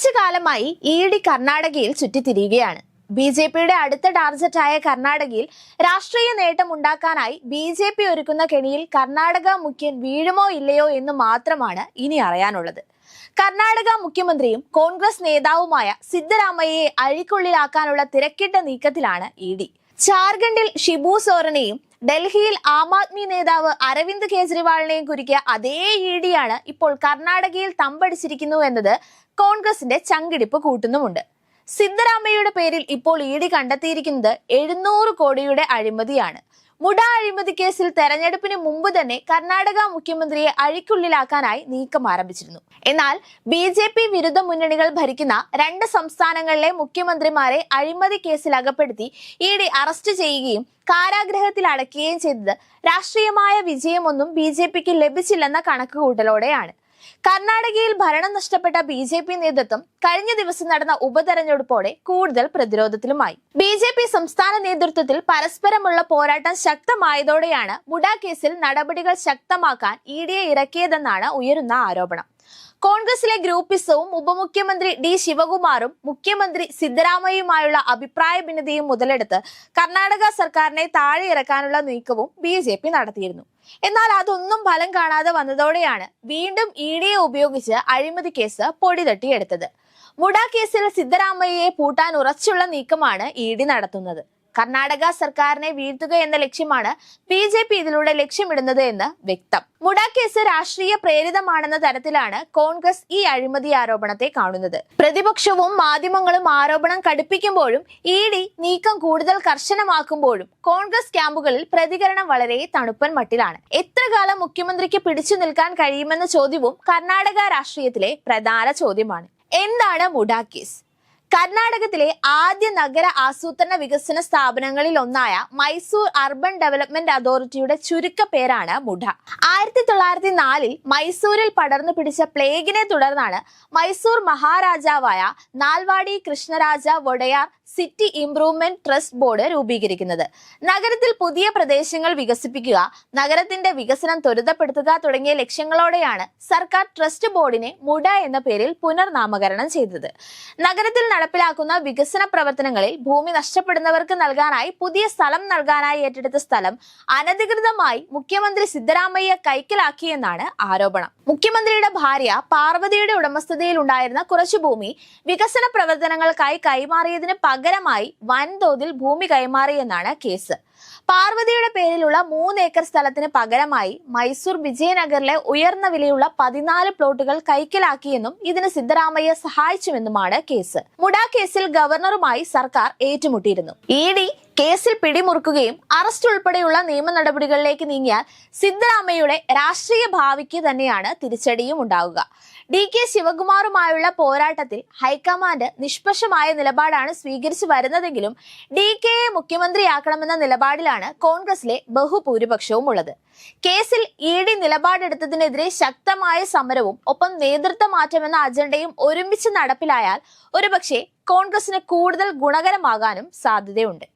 കുറച്ചു കാലമായി E D കർണാടകയിൽ ചുറ്റിത്തിരിയുകയാണ്. ബി ജെ പിയുടെ അടുത്ത ടാർജറ്റായ കർണാടകയിൽ രാഷ്ട്രീയ നേട്ടം ഉണ്ടാക്കാനായി ബി ജെ പി ഒരുക്കുന്ന കെണിയിൽ കർണാടക മുഖ്യൻ വീഴുമോ ഇല്ലയോ എന്ന് മാത്രമാണ് ഇനി അറിയാനുള്ളത്. കർണാടക മുഖ്യമന്ത്രിയും കോൺഗ്രസ് നേതാവുമായ സിദ്ധരാമയ്യയെ അഴിക്കുള്ളിലാക്കാനുള്ള തിരക്കിട്ട നീക്കത്തിലാണ് ഇ ഡി. ജാർഖണ്ഡിൽ ഷിബു സോറനെയും ഡൽഹിയിൽ ആം ആദ്മി നേതാവ് അരവിന്ദ് കെജ്രിവാളിനെയും കുരുക്കിയ അതേ ഇ ഡിയാണ് ഇപ്പോൾ കർണാടകയിൽ തമ്പടിച്ചിരിക്കുന്നു എന്നത് കോൺഗ്രസിന്റെ ചങ്കിടിപ്പ് കൂട്ടുന്നുമുണ്ട്. സിദ്ധരാമയ്യയുടെ പേരിൽ ഇപ്പോൾ ഇ ഡി കണ്ടെത്തിയിരിക്കുന്നത് എഴുന്നൂറ് കോടിയുടെ അഴിമതിയാണ്. മുട അഴിമതി കേസിൽ തെരഞ്ഞെടുപ്പിന് മുമ്പ് തന്നെ കർണാടക മുഖ്യമന്ത്രിയെ അഴിക്കുള്ളിലാക്കാനായി നീക്കം ആരംഭിച്ചിരുന്നു. എന്നാൽ ബി ജെ പി വിരുദ്ധ മുന്നണികൾ ഭരിക്കുന്ന രണ്ട് സംസ്ഥാനങ്ങളിലെ മുഖ്യമന്ത്രിമാരെ അഴിമതി കേസിൽ അകപ്പെടുത്തി ഇ അറസ്റ്റ് ചെയ്യുകയും കാരാഗ്രഹത്തിൽ അടക്കുകയും ചെയ്തത് രാഷ്ട്രീയമായ വിജയമൊന്നും ബി ജെ പിക്ക് ലഭിച്ചില്ലെന്ന കണക്കുകൂട്ടലോടെയാണ്. കർണാടകയിൽ ഭരണം നഷ്ടപ്പെട്ട ബി ജെ പി നേതൃത്വം കഴിഞ്ഞ ദിവസം നടന്ന ഉപതെരഞ്ഞെടുപ്പോടെ കൂടുതൽ പ്രതിരോധത്തിലുമായി. ബി ജെ പി സംസ്ഥാന നേതൃത്വത്തിൽ പരസ്പരമുള്ള പോരാട്ടം ശക്തമായതോടെയാണ് മുഡ കേസിൽ നടപടികൾ ശക്തമാക്കാൻ ഇ ഡിയെ ഇറക്കിയതെന്നാണ് ഉയരുന്ന ആരോപണം. കോൺഗ്രസിലെ ഗ്രൂപ്പിസവും ഉപമുഖ്യമന്ത്രി ഡി ശിവകുമാറും മുഖ്യമന്ത്രി സിദ്ധരാമയ്യയുമായുള്ള അഭിപ്രായ ഭിന്നതയും മുതലെടുത്ത് കർണാടക സർക്കാരിനെ താഴെ ഇറക്കാനുള്ള നീക്കവും ബി ജെ പി നടത്തിയിരുന്നു. എന്നാൽ അതൊന്നും ഫലം കാണാതെ വന്നതോടെയാണ് വീണ്ടും ഇ ഡിയെ ഉപയോഗിച്ച് അഴിമതി കേസ് പൊടി തട്ടിയെടുത്തത്. മുഡ കേസിൽ സിദ്ധരാമയ്യയെ പൂട്ടാൻ ഉറച്ചുള്ള നീക്കമാണ് ഇ ഡി നടത്തുന്നത്. കർണാടക സർക്കാരിനെ വീഴ്ത്തുക എന്ന ലക്ഷ്യമാണ് ബി ജെ പി ഇതിലൂടെ ലക്ഷ്യമിടുന്നത് എന്ന് വ്യക്തം. മുഡ കേസ് രാഷ്ട്രീയ പ്രേരിതമാണെന്ന തരത്തിലാണ് കോൺഗ്രസ് ഈ അഴിമതി ആരോപണത്തെ കാണുന്നത്. പ്രതിപക്ഷവും മാധ്യമങ്ങളും ആരോപണം കടുപ്പിക്കുമ്പോഴും ഇ ഡി നീക്കം കൂടുതൽ കർശനമാക്കുമ്പോഴും കോൺഗ്രസ് ക്യാമ്പുകളിൽ പ്രതികരണം വളരെ തണുപ്പൻ മട്ടിലാണ്. എത്ര കാലം മുഖ്യമന്ത്രിക്ക് പിടിച്ചു നിൽക്കാൻ കഴിയുമെന്ന ചോദ്യവും കർണാടക രാഷ്ട്രീയത്തിലെ പ്രധാന ചോദ്യമാണ്. എന്താണ് മുഡ കേസ് കർണാടകത്തിലെ ആദ്യ നഗര ആസൂത്രണ വികസന സ്ഥാപനങ്ങളിൽ ഒന്നായ മൈസൂർ അർബൻ ഡെവലപ്മെന്റ് അതോറിറ്റിയുടെ ചുരുക്ക പേരാണ് മുഡ ആയിരത്തി തൊള്ളായിരത്തി നാലിൽ മൈസൂരിൽ പടർന്നു പിടിച്ച പ്ലേഗിനെ തുടർന്നാണ് Mysore മഹാരാജാവായ Nalvadi Krishnaraja Wodeyar city improvement trust board രൂപീകരിക്കുന്നത്. നഗരത്തിൽ പുതിയ പ്രദേശങ്ങൾ വികസിപ്പിക്കുക നഗരത്തിന്റെ വികസനം ത്വരിതപ്പെടുത്തുക തുടങ്ങിയ ലക്ഷ്യങ്ങളോടെയാണ് സർക്കാർ ട്രസ്റ്റ് ബോർഡിനെ മുഡ എന്ന പേരിൽ പുനർനാമകരണം ചെയ്തത്. നഗരത്തിൽ നടപ്പിലാക്കുന്ന വികസന പ്രവർത്തനങ്ങളിൽ ഭൂമി നഷ്ടപ്പെടുന്നവർക്ക് നൽകാനായി പുതിയ സ്ഥലം നൽകാനായി ഏറ്റെടുത്ത സ്ഥലം അനധികൃതമായി മുഖ്യമന്ത്രി സിദ്ധരാമയ്യ കൈക്കലാക്കിയെന്നാണ് ആരോപണം. മുഖ്യമന്ത്രിയുടെ ഭാര്യ പാർവതിയുടെ ഉടമസ്ഥതയിൽ ഉണ്ടായിരുന്ന കുറച്ചു ഭൂമി വികസന പ്രവർത്തനങ്ങൾക്കായി കൈമാറിയതിന് പകരമായി വൻതോതിൽ ഭൂമി കൈമാറിയെന്നാണ് കേസ്. പാർവതിയുടെ പേരിലുള്ള മൂന്ന് ഏക്കർ സ്ഥലത്തിന് പകരമായി മൈസൂർ വിജയനഗറിലെ ഉയർന്ന വിലയുള്ള പതിനാല് പ്ലോട്ടുകൾ കൈക്കലാക്കിയെന്നും ഇതിന് സിദ്ധരാമയ്യ സഹായിച്ചുവെന്നുമാണ് കേസ്. മുടാ കേസിൽ ഗവർണറുമായി സർക്കാർ ഏറ്റുമുട്ടിയിരുന്നു. ഇ ഡി കേസിൽ പിടിമുറുക്കുകയും അറസ്റ്റ് ഉൾപ്പെടെയുള്ള നിയമ നടപടികളിലേക്ക് നീങ്ങിയാൽ സിദ്ധരാമയ്യയുടെ രാഷ്ട്രീയ ഭാവിക്ക് തന്നെയാണ് തിരിച്ചടിയും ഉണ്ടാവുക. ഡി കെ ശിവകുമാറുമായുള്ള പോരാട്ടത്തിൽ ഹൈക്കമാൻഡ് നിഷ്പക്ഷമായ നിലപാടാണ് സ്വീകരിച്ചു വരുന്നതെങ്കിലും ഡി കെയെ മുഖ്യമന്ത്രിയാക്കണമെന്ന നിലപാടിലാണ് കോൺഗ്രസിലെ ബഹുഭൂരിപക്ഷവും ഉള്ളത് കേസിൽ ഇ ഡി നിലപാടെടുത്തതിനെതിരെ ശക്തമായ സമരവും ഒപ്പം നേതൃത്വ മാറ്റമെന്ന അജണ്ടയും ഒരുമിച്ച് നടപ്പിലായാൽ ഒരുപക്ഷെ കോൺഗ്രസിന് കൂടുതൽ ഗുണകരമാകാനും സാധ്യതയുണ്ട്.